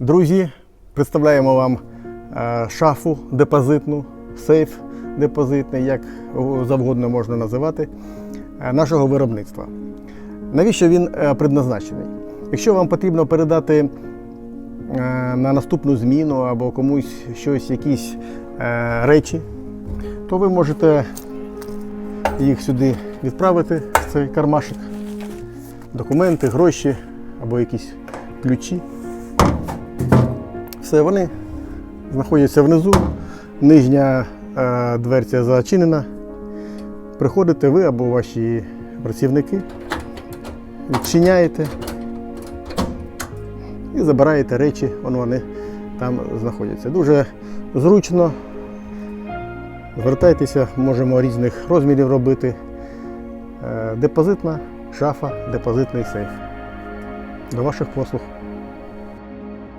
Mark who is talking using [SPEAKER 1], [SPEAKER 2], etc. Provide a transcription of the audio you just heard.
[SPEAKER 1] Друзі, представляємо вам е, шафу депозитну, сейф депозитний, як завгодно можна називати, е, нашого виробництва. Навіщо він е, предназначений? Якщо вам потрібно передати на наступну зміну або комусь щось, якісь речі, то ви можете їх сюди відправити, в цей кармашик, документи, гроші або якісь ключі. Все, вони знаходяться внизу. Нижня е, дверця зачинена. Приходите ви або ваші працівники, відчиняєте і забираєте речі, вон вони там знаходяться. Дуже зручно. Звертайтеся, можемо різних розмірів робити. Е, Депозитна шафа, депозитний сейф. До ваших послуг.